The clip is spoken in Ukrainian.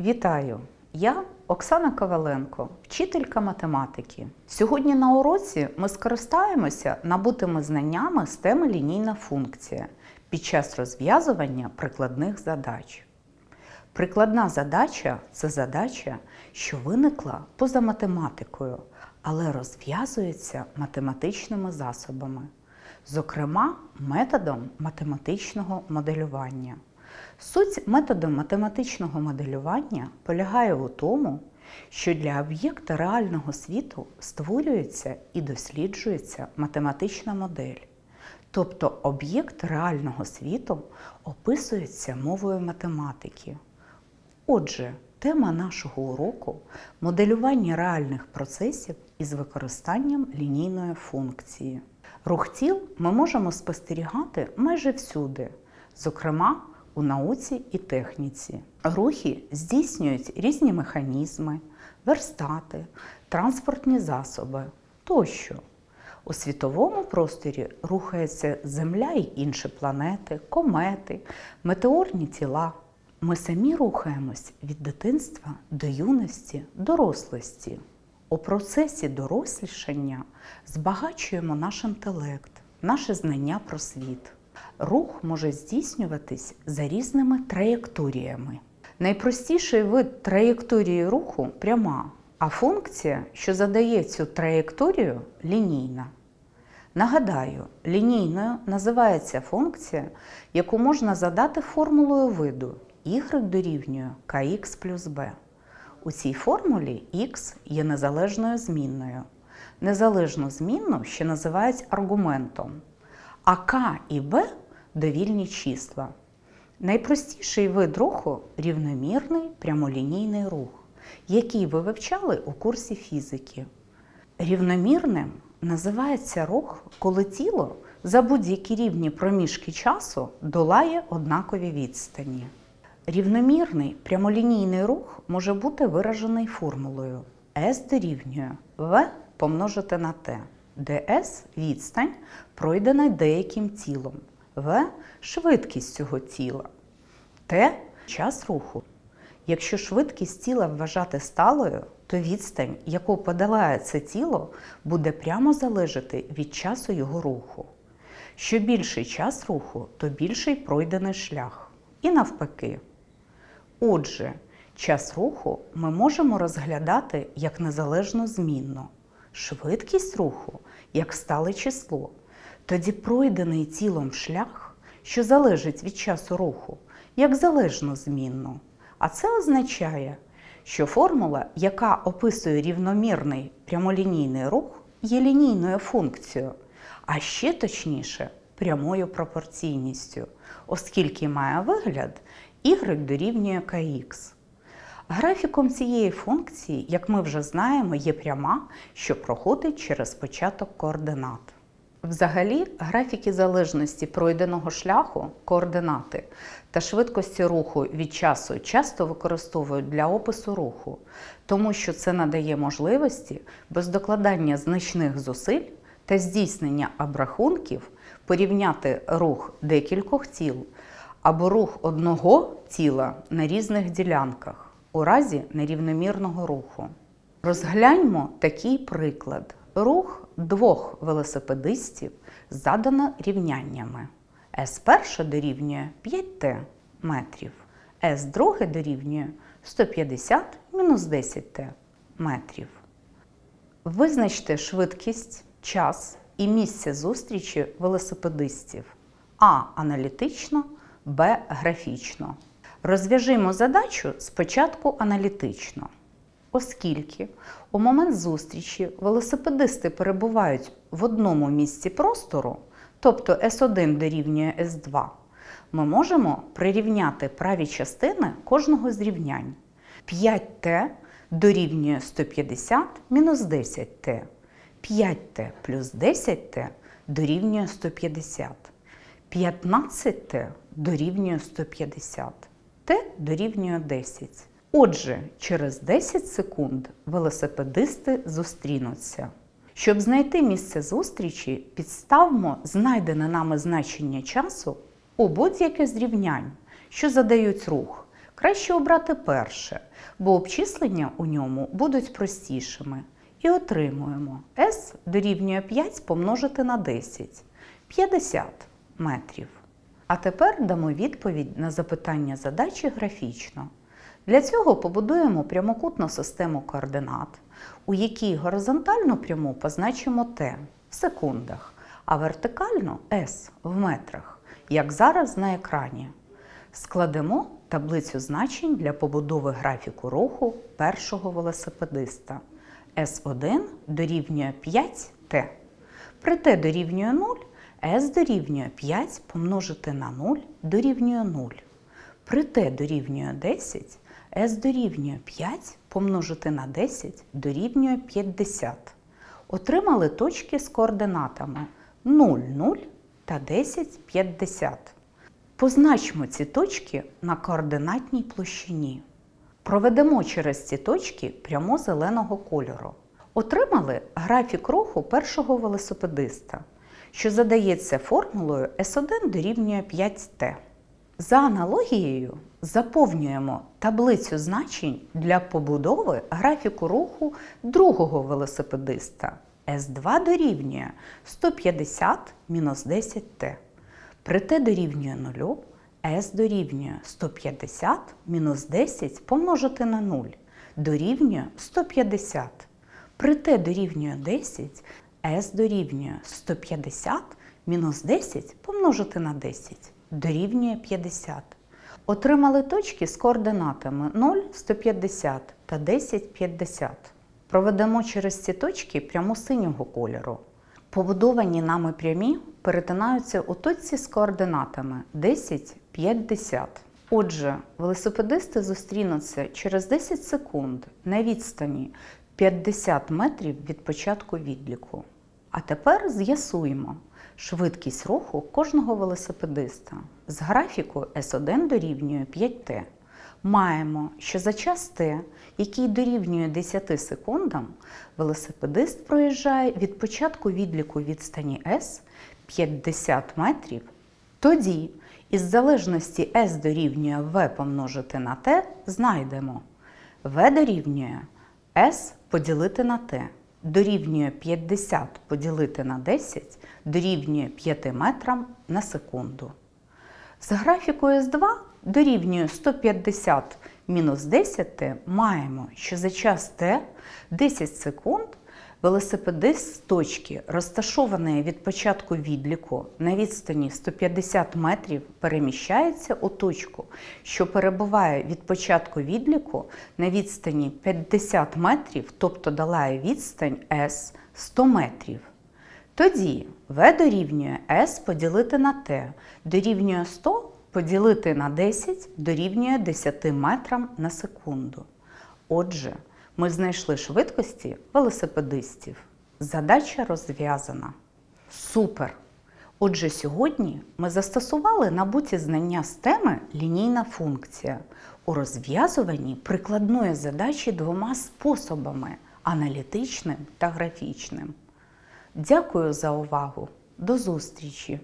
Вітаю! Я Оксана Коваленко, вчителька математики. Сьогодні на уроці ми скористаємося набутими знаннями з теми лінійна функція під час розв'язування прикладних задач. Прикладна задача це задача, що виникла поза математикою, але розв'язується математичними засобами, зокрема методом математичного моделювання. Суть методу математичного моделювання полягає у тому, що для об'єкта реального світу створюється і досліджується математична модель. Тобто об'єкт реального світу описується мовою математики. Отже, тема нашого уроку моделювання реальних процесів із використанням лінійної функції. Рух тіл ми можемо спостерігати майже всюди, зокрема у науці і техніці. Рухи здійснюють різні механізми, верстати, транспортні засоби тощо. У світовому просторі рухається Земля і інші планети, комети, метеорні тіла. Ми самі рухаємось від дитинства до юності, дорослості. У процесі дорослішання збагачуємо наш інтелект, наше знання про світ. Рух може здійснюватись за різними траєкторіями. Найпростіший вид траєкторії руху пряма, а функція, що задає цю траєкторію, лінійна. Нагадаю, лінійною називається функція, яку можна задати формулою виду y дорівнює kx плюс b. У цій формулі x є незалежною змінною. Незалежну змінну ще називають аргументом, а k і b довільні числа. Найпростіший вид руху рівномірний прямолінійний рух, який ви вивчали у курсі фізики. Рівномірним називається рух, коли тіло за будь-які рівні проміжки часу долає однакові відстані. Рівномірний прямолінійний рух може бути виражений формулою S дорівнює V помножити на T, де S – відстань, пройдена деяким тілом, V – швидкість цього тіла, T – час руху. Якщо швидкість тіла вважати сталою, то відстань, яку подолає це тіло, буде прямо залежати від часу його руху. Що більший час руху, то більший пройдений шлях. І навпаки. Отже, час руху ми можемо розглядати як незалежну змінну, швидкість руху як стале число. Тоді пройдений тілом шлях, що залежить від часу руху, як залежну змінну. А це означає, що формула, яка описує рівномірний прямолінійний рух, є лінійною функцією, а ще точніше прямою пропорційністю, оскільки має вигляд y дорівнює kx. Графіком цієї функції, як ми вже знаємо, є пряма, що проходить через початок координат. Взагалі, графіки залежності пройденого шляху, координати та швидкості руху від часу часто використовують для опису руху, тому що це надає можливості без докладання значних зусиль та здійснення обрахунків порівняти рух декількох тіл або рух одного тіла на різних ділянках у разі нерівномірного руху. Розгляньмо такий приклад. Рух двох велосипедистів задано рівняннями. С1 дорівнює 5Т метрів, С2 дорівнює 150 мінус 10Т метрів. Визначте швидкість, час і місце зустрічі велосипедистів А аналітично, Б графічно. Розв'яжімо задачу спочатку аналітично. Оскільки у момент зустрічі велосипедисти перебувають в одному місці простору, тобто S1 дорівнює S2, ми можемо прирівняти праві частини кожного з рівнянь. 5Т дорівнює 150 мінус 10Т. 5Т плюс 10Т дорівнює 150. 15Т дорівнює 150. Т дорівнює 10. Отже, через 10 секунд велосипедисти зустрінуться. Щоб знайти місце зустрічі, підставмо знайдене нами значення часу у будь-яке з рівнянь, що задають рух, Краще обрати перше, бо обчислення у ньому будуть простішими. І отримуємо s дорівнює 5 помножити на 10 50 метрів. А тепер дамо відповідь на запитання задачі графічно. Для цього побудуємо прямокутну систему координат, у якій горизонтальну пряму позначимо t в секундах, а вертикальну s в метрах, як зараз на екрані. Складемо таблицю значень для побудови графіку руху першого велосипедиста. S1 дорівнює 5t. При t дорівнює 0, s дорівнює 5 помножити на 0 дорівнює 0. При t дорівнює 10, s дорівнює 5 помножити на 10 дорівнює 50. Отримали точки з координатами 0, 0 та 10, 50. Позначмо ці точки на координатній площині. Проведемо через ці точки прямо зеленого кольору. Отримали графік руху першого велосипедиста, що задається формулою S1 дорівнює 5T. За аналогією заповнюємо таблицю значень для побудови графіку руху другого велосипедиста. S2 дорівнює 150 мінус 10T. При t дорівнює 0, s дорівнює 150 мінус 10 помножити на 0 дорівнює 150. При t дорівнює 10, s дорівнює 150 мінус 10 помножити на 10 дорівнює 50. Отримали точки з координатами 0, 150 та 10, 50. Проведемо через ці точки пряму синього кольору. Побудовані нами прямі перетинаються у точці з координатами 10, 50. Отже, велосипедисти зустрінуться через 10 секунд на відстані 50 метрів від початку відліку. А тепер з'ясуємо швидкість руху кожного велосипедиста. З графіку S1 дорівнює 5T. Маємо, що за час Т, який дорівнює 10 секундам, велосипедист проїжджає від початку відліку відстані S 50 метрів. Тоді, із залежності S дорівнює V помножити на T, знайдемо V дорівнює S поділити на T, дорівнює 50 поділити на 10, дорівнює 5 метрам на секунду. З графіку С2 дорівнює 150 мінус 10 маємо, що за час Т 10 секунд велосипедист з точки, розташованої від початку відліку на відстані 150 метрів, переміщається у точку, що перебуває від початку відліку на відстані 50 метрів, тобто долає відстань С 100 метрів. Тоді V дорівнює S поділити на T, дорівнює 100 поділити на 10 дорівнює 10 метрам на секунду. Отже, ми знайшли швидкості велосипедистів. Задача розв'язана. Супер! Отже, сьогодні ми застосували набуті знання з теми лінійна функція у розв'язуванні прикладної задачі двома способами аналітичним та графічним. Дякую за увагу! До зустрічі!